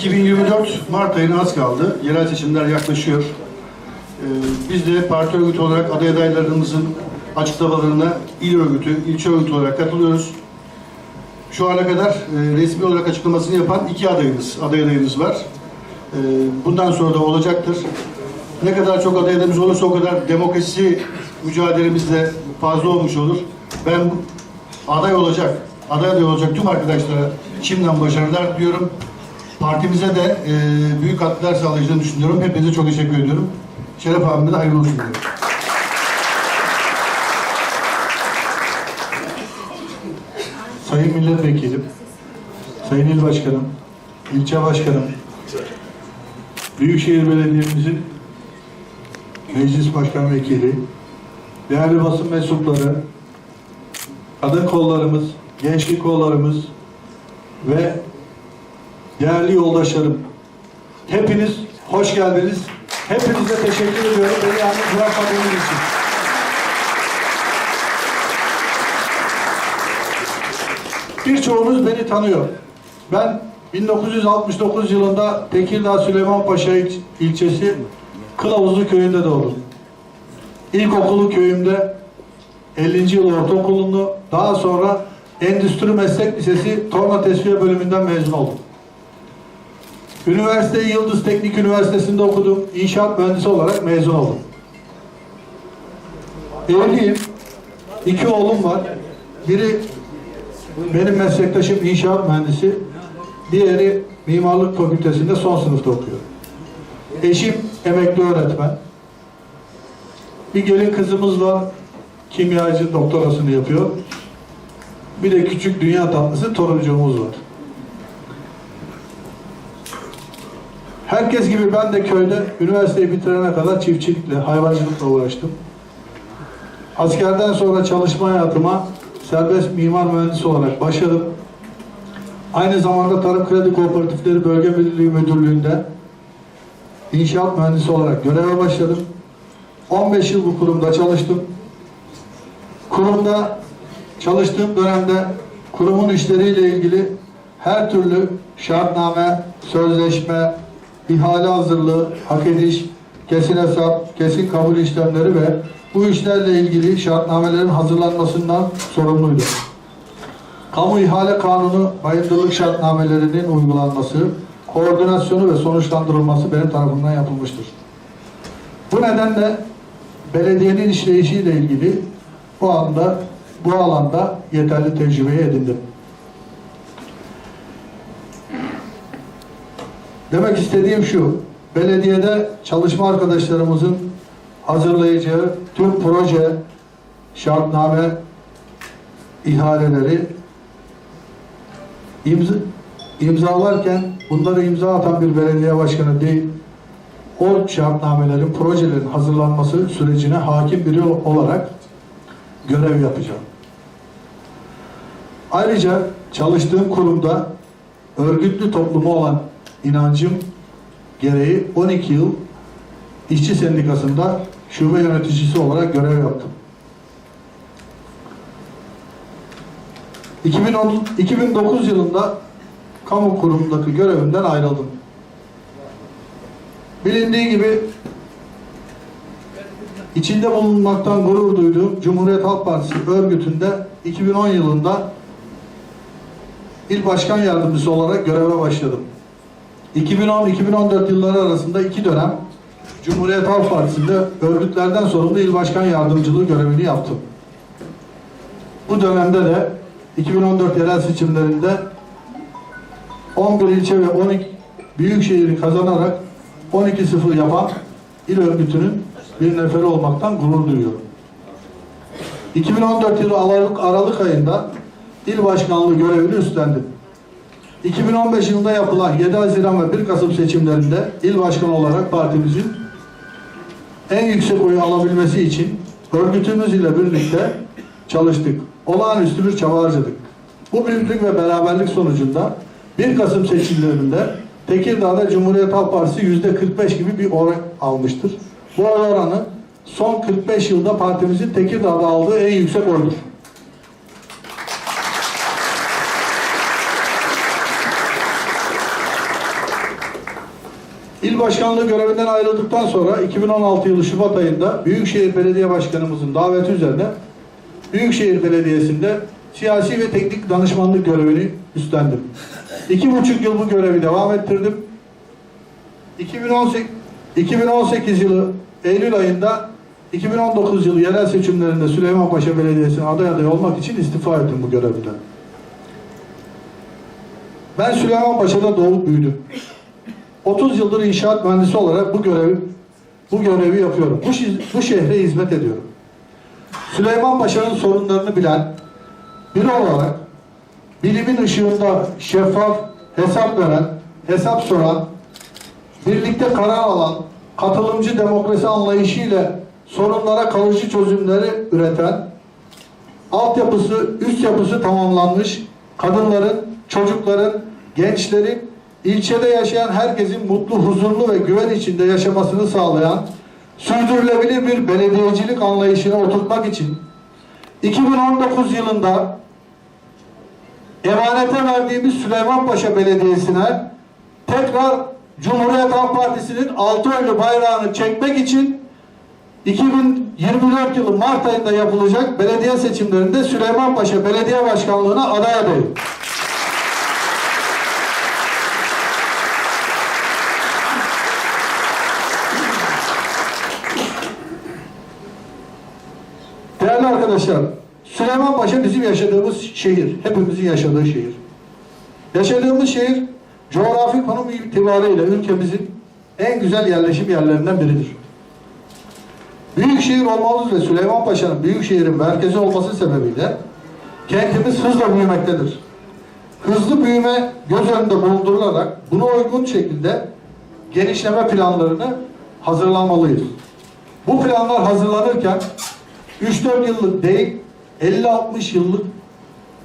2024 Mart ayına az kaldı. Yerel seçimler yaklaşıyor. Ee, Biz de parti örgütü olarak aday adaylarımızın açıklamalarına il örgütü, ilçe örgütü olarak katılıyoruz. Şu ana kadar e, resmi olarak açıklamasını yapan iki adayımız, aday adayımız var. Ee, Bundan sonra da olacaktır. Ne kadar çok aday adayımız olursa o kadar demokrasi mücadelemiz de fazla olmuş olur. Ben aday olacak, aday aday olacak tüm arkadaşlara şimdiden başarılar diliyorum. Partimize de e, büyük katkılar sağlayacağını düşünüyorum. Hepinize çok teşekkür ediyorum. Şeref abime de hayırlı olsun diliyorum. Sayın Milletvekilim, Sayın İl Başkanım, İlçe Başkanım, Büyükşehir Belediye'mizin Meclis Başkan Vekili, değerli basın mensupları, kadın kollarımız, gençlik kollarımız ve değerli yoldaşlarım, hepiniz hoş geldiniz. Hepinize teşekkür ediyorum beni yalnız bırakmadığınız için. Birçoğunuz beni tanıyor. Ben 1969 yılında Tekirdağ Süleymanpaşa il- ilçesi Kılavuzlu köyünde doğdum. İlkokulu köyümde 50. yıl ortaokulunu daha sonra Endüstri Meslek Lisesi Torna Tesviye bölümünden mezun oldum. Üniversiteyi Yıldız Teknik Üniversitesi'nde okudum. İnşaat mühendisi olarak mezun oldum. Evliyim. İki oğlum var. Biri benim meslektaşım inşaat mühendisi, diğeri mimarlık fakültesinde son sınıfta okuyor. Eşim emekli öğretmen. Bir gelin kızımız var, kimyacı doktorasını yapıyor. Bir de küçük dünya tatlısı toruncuğumuz var. Herkes gibi ben de köyde üniversiteyi bitirene kadar çiftçilikle, hayvancılıkla uğraştım. Askerden sonra çalışma hayatıma serbest mimar mühendisi olarak başladım. Aynı zamanda Tarım Kredi Kooperatifleri Bölge Müdürlüğü Müdürlüğü'nde inşaat mühendisi olarak göreve başladım. 15 yıl bu kurumda çalıştım. Kurumda çalıştığım dönemde kurumun işleriyle ilgili her türlü şartname, sözleşme, ihale hazırlığı, hak ediş, kesin hesap, kesin kabul işlemleri ve bu işlerle ilgili şartnamelerin hazırlanmasından sorumluydum. Kamu ihale kanunu bayındırlık şartnamelerinin uygulanması, koordinasyonu ve sonuçlandırılması benim tarafından yapılmıştır. Bu nedenle belediyenin işleyişiyle ilgili bu anda bu alanda yeterli tecrübeyi edindim. Demek istediğim şu, belediyede çalışma arkadaşlarımızın hazırlayacağı tüm proje, şartname, ihaleleri imza, imzalarken bunları imza atan bir belediye başkanı değil, o şartnamelerin, projelerin hazırlanması sürecine hakim biri olarak görev yapacağım. Ayrıca çalıştığım kurumda örgütlü toplumu olan inancım gereği 12 yıl işçi sendikasında şube yöneticisi olarak görev yaptım. 2010, 2009 yılında kamu kurumundaki görevimden ayrıldım. Bilindiği gibi içinde bulunmaktan gurur duyduğum Cumhuriyet Halk Partisi örgütünde 2010 yılında il başkan yardımcısı olarak göreve başladım. 2010-2014 yılları arasında iki dönem Cumhuriyet Halk Partisi'nde örgütlerden sorumlu il başkan yardımcılığı görevini yaptım. Bu dönemde de 2014 yerel seçimlerinde 11 ilçe ve 12 büyük şehri kazanarak 12-0 yapan il örgütünün bir neferi olmaktan gurur duyuyorum. 2014 yılı Aralık, Aralık ayında il başkanlığı görevini üstlendim. 2015 yılında yapılan 7 Haziran ve 1 Kasım seçimlerinde il başkanı olarak partimizin en yüksek oyu alabilmesi için örgütümüz ile birlikte çalıştık. Olağanüstü bir çaba harcadık. Bu birlik ve beraberlik sonucunda 1 Kasım seçimlerinde Tekirdağ'da Cumhuriyet Halk Partisi yüzde 45 gibi bir oran almıştır. Bu oranı son 45 yılda partimizin Tekirdağ'da aldığı en yüksek oydur. İl başkanlığı görevinden ayrıldıktan sonra 2016 yılı Şubat ayında Büyükşehir Belediye Başkanımızın daveti üzerine Büyükşehir Belediyesi'nde siyasi ve teknik danışmanlık görevini üstlendim. İki buçuk yıl bu görevi devam ettirdim. 2018, 2018 yılı Eylül ayında 2019 yılı yerel seçimlerinde Süleymanpaşa Belediyesi'ne aday aday olmak için istifa ettim bu görevden. Ben Süleymanpaşa'da doğup büyüdüm. 30 yıldır inşaat mühendisi olarak bu görevi bu görevi yapıyorum. Bu, bu şehre hizmet ediyorum. Süleymanpaşa'nın sorunlarını bilen biri olarak bilimin ışığında şeffaf, hesap veren, hesap soran, birlikte karar alan, katılımcı demokrasi anlayışıyla sorunlara kalıcı çözümleri üreten, altyapısı, üst yapısı tamamlanmış, kadınların, çocukların, gençlerin, ilçede yaşayan herkesin mutlu, huzurlu ve güven içinde yaşamasını sağlayan, sürdürülebilir bir belediyecilik anlayışına oturtmak için 2019 yılında emanete verdiğimiz Süleymanpaşa Belediyesi'ne tekrar Cumhuriyet Halk Partisi'nin altı oylu bayrağını çekmek için 2024 yılı Mart ayında yapılacak belediye seçimlerinde Süleymanpaşa Belediye Başkanlığı'na aday adayım. Arkadaşlar, Süleymanpaşa bizim yaşadığımız şehir, hepimizin yaşadığı şehir. Yaşadığımız şehir coğrafi konum itibariyle ülkemizin en güzel yerleşim yerlerinden biridir. Büyük şehir olmamız ve Süleymanpaşa'nın büyük şehrin merkezi olması sebebiyle kentimiz hızla büyümektedir. Hızlı büyüme göz önünde bulundurularak buna uygun şekilde genişleme planlarını hazırlamalıyız. Bu planlar hazırlanırken 3-4 yıllık değil 50-60 yıllık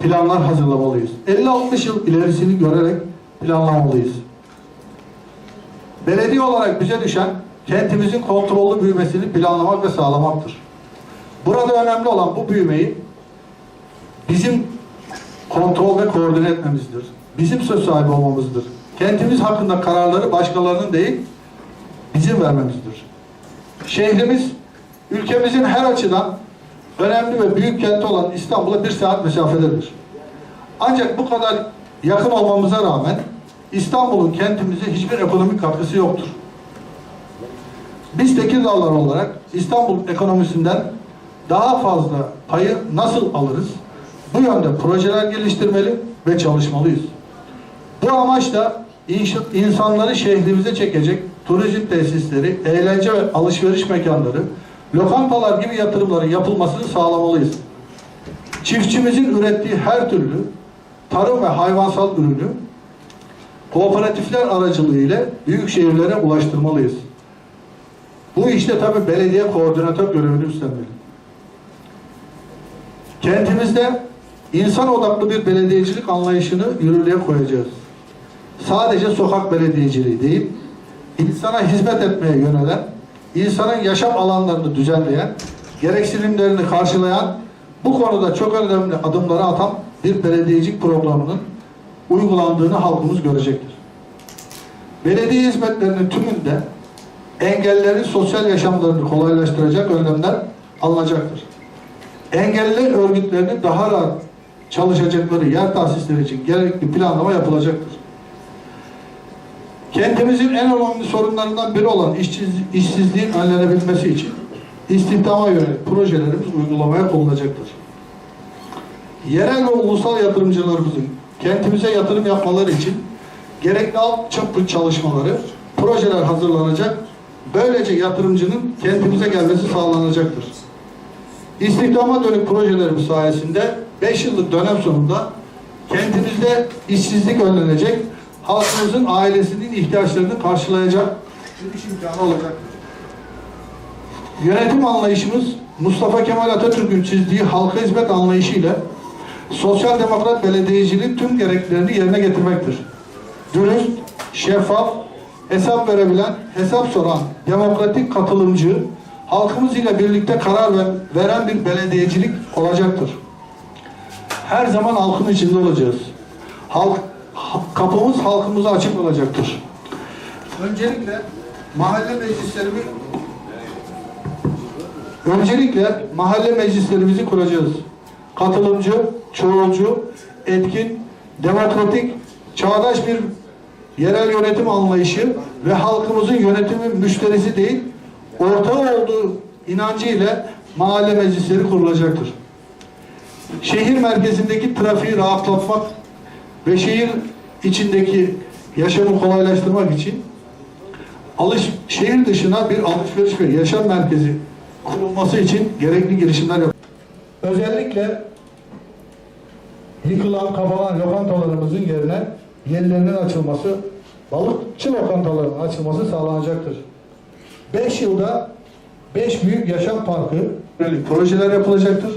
planlar hazırlamalıyız. 50-60 yıl ilerisini görerek planlamalıyız. Belediye olarak bize düşen kentimizin kontrollü büyümesini planlamak ve sağlamaktır. Burada önemli olan bu büyümeyi bizim kontrol ve koordine etmemizdir. Bizim söz sahibi olmamızdır. Kentimiz hakkında kararları başkalarının değil, bizim vermemizdir. Şehrimiz ülkemizin her açıdan önemli ve büyük kenti olan İstanbul'a bir saat mesafededir. Ancak bu kadar yakın olmamıza rağmen İstanbul'un kentimize hiçbir ekonomik katkısı yoktur. Biz Tekirdağlılar olarak İstanbul ekonomisinden daha fazla payı nasıl alırız? Bu yönde projeler geliştirmeli ve çalışmalıyız. Bu amaçla insanları şehrimize çekecek turizm tesisleri, eğlence ve alışveriş mekanları, lokantalar gibi yatırımların yapılmasını sağlamalıyız. Çiftçimizin ürettiği her türlü tarım ve hayvansal ürünü kooperatifler aracılığıyla büyük şehirlere ulaştırmalıyız. Bu işte tabi belediye koordinatör görevini üstlenmeli. Kentimizde insan odaklı bir belediyecilik anlayışını yürürlüğe koyacağız. Sadece sokak belediyeciliği değil, insana hizmet etmeye yönelen, insanın yaşam alanlarını düzenleyen, gereksinimlerini karşılayan, bu konuda çok önemli adımları atan bir belediyecilik programının uygulandığını halkımız görecektir. Belediye hizmetlerinin tümünde engellilerin sosyal yaşamlarını kolaylaştıracak önlemler alınacaktır. Engelliler örgütlerinin daha rahat çalışacakları yer tahsisleri için gerekli planlama yapılacaktır. Kentimizin en önemli sorunlarından biri olan işsiz, işsizliğin önlenebilmesi için istihdama yönelik projelerimiz uygulamaya konulacaktır. Yerel ve ulusal yatırımcılarımızın kentimize yatırım yapmaları için gerekli altyapı çalışmaları, projeler hazırlanacak. Böylece yatırımcının kentimize gelmesi sağlanacaktır. İstihdama dönük projelerimiz sayesinde 5 yıllık dönem sonunda kentimizde işsizlik önlenecek, halkımızın ailesinin ihtiyaçlarını karşılayacak bir iş imkanı olacaktır. Yönetim anlayışımız Mustafa Kemal Atatürk'ün çizdiği halka hizmet anlayışıyla sosyal demokrat belediyeciliğin tüm gereklerini yerine getirmektir. Dürüst, şeffaf, hesap verebilen, hesap soran, demokratik katılımcı, halkımız ile birlikte karar ver- veren bir belediyecilik olacaktır. Her zaman halkın içinde olacağız. Halk, ha- kapımız halkımıza açık olacaktır. Öncelikle mahalle meclislerimi Öncelikle mahalle meclislerimizi kuracağız. Katılımcı, çoğulcu, etkin, demokratik, çağdaş bir yerel yönetim anlayışı ve halkımızın yönetimin müşterisi değil, ortağı olduğu inancı ile mahalle meclisleri kurulacaktır. Şehir merkezindeki trafiği rahatlatmak ve şehir içindeki yaşamı kolaylaştırmak için alış şehir dışına bir alışveriş ve yaşam merkezi kurulması için gerekli girişimler yap. Özellikle yıkılan, kapanan lokantalarımızın yerine yenilerinin açılması, balıkçı lokantalarının açılması sağlanacaktır. 5 yılda 5 büyük yaşam parkı projeler yapılacaktır.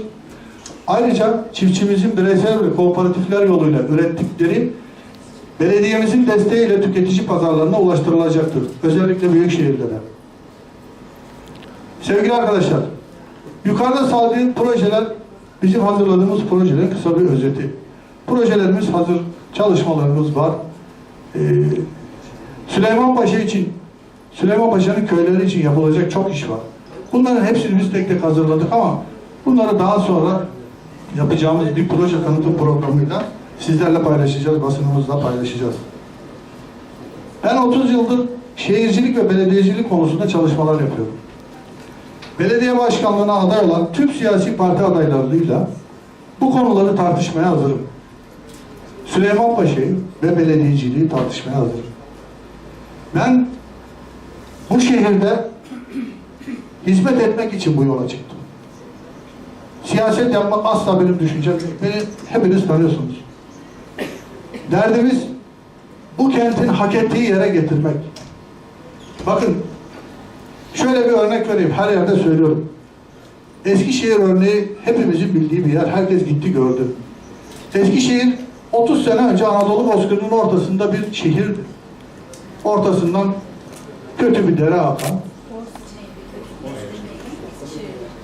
Ayrıca çiftçimizin bireysel ve kooperatifler yoluyla ürettikleri belediyemizin desteğiyle tüketici pazarlarına ulaştırılacaktır. Özellikle büyük şehirlere. Sevgili arkadaşlar, yukarıda saydığım projeler bizim hazırladığımız projelerin kısa bir özeti. Projelerimiz hazır, çalışmalarımız var. Ee, Süleyman Paşa için, Süleyman Paşa'nın köyleri için yapılacak çok iş var. Bunların hepsini biz tek tek hazırladık ama bunları daha sonra yapacağımız bir proje tanıtım programıyla sizlerle paylaşacağız, basınımızla paylaşacağız. Ben 30 yıldır şehircilik ve belediyecilik konusunda çalışmalar yapıyorum. Belediye başkanlığına aday olan tüm siyasi parti adaylarıyla bu konuları tartışmaya hazırım. Süleyman Paşa'yı ve belediyeciliği tartışmaya hazırım. Ben bu şehirde hizmet etmek için bu yola çıktım. Siyaset yapmak asla benim düşüncem değil. Beni hepiniz tanıyorsunuz. Derdimiz bu kentin hak ettiği yere getirmek. Bakın şöyle bir örnek vereyim. Her yerde söylüyorum. Eskişehir örneği hepimizin bildiği bir yer. Herkes gitti gördü. Eskişehir 30 sene önce Anadolu Bozkırı'nın ortasında bir şehirdi. Ortasından kötü bir dere akan.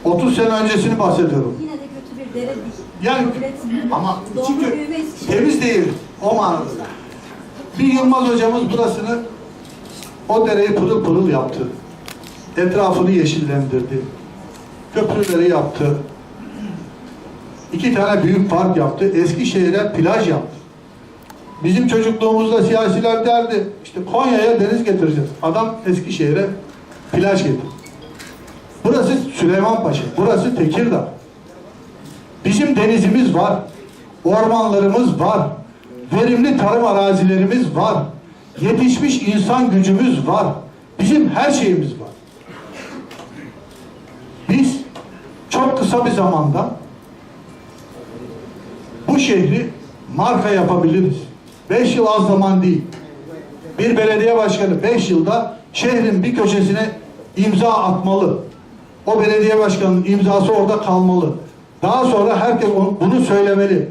30 sene öncesini bahsediyorum. Yine de kötü bir dere değil. Yani ama Eskişehir. temiz değil o manada. Bir Yılmaz hocamız burasını o dereyi pırıl pırıl yaptı. Etrafını yeşillendirdi. Köprüleri yaptı. İki tane büyük park yaptı. Eskişehir'e plaj yaptı. Bizim çocukluğumuzda siyasiler derdi işte Konya'ya deniz getireceğiz. Adam Eskişehir'e plaj getirdi. Burası Süleymanpaşa. Burası Tekirdağ. Bizim denizimiz var. Ormanlarımız var. Verimli tarım arazilerimiz var. Yetişmiş insan gücümüz var. Bizim her şeyimiz var. Biz çok kısa bir zamanda bu şehri marka yapabiliriz. Beş yıl az zaman değil. Bir belediye başkanı beş yılda şehrin bir köşesine imza atmalı. O belediye başkanının imzası orada kalmalı. Daha sonra herkes bunu söylemeli.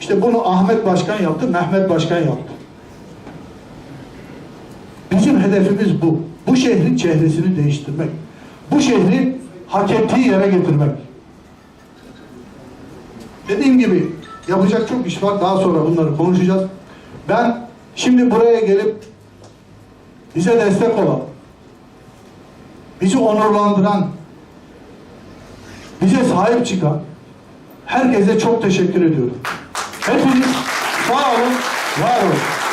İşte bunu Ahmet Başkan yaptı, Mehmet Başkan yaptı. Bizim hedefimiz bu. Bu şehrin çehresini değiştirmek. Bu şehri hak ettiği yere getirmek. Dediğim gibi yapacak çok iş var. Daha sonra bunları konuşacağız. Ben şimdi buraya gelip bize destek olan, bizi onurlandıran, bize sahip çıkan herkese çok teşekkür ediyorum. Hepiniz sağ olun, var olun.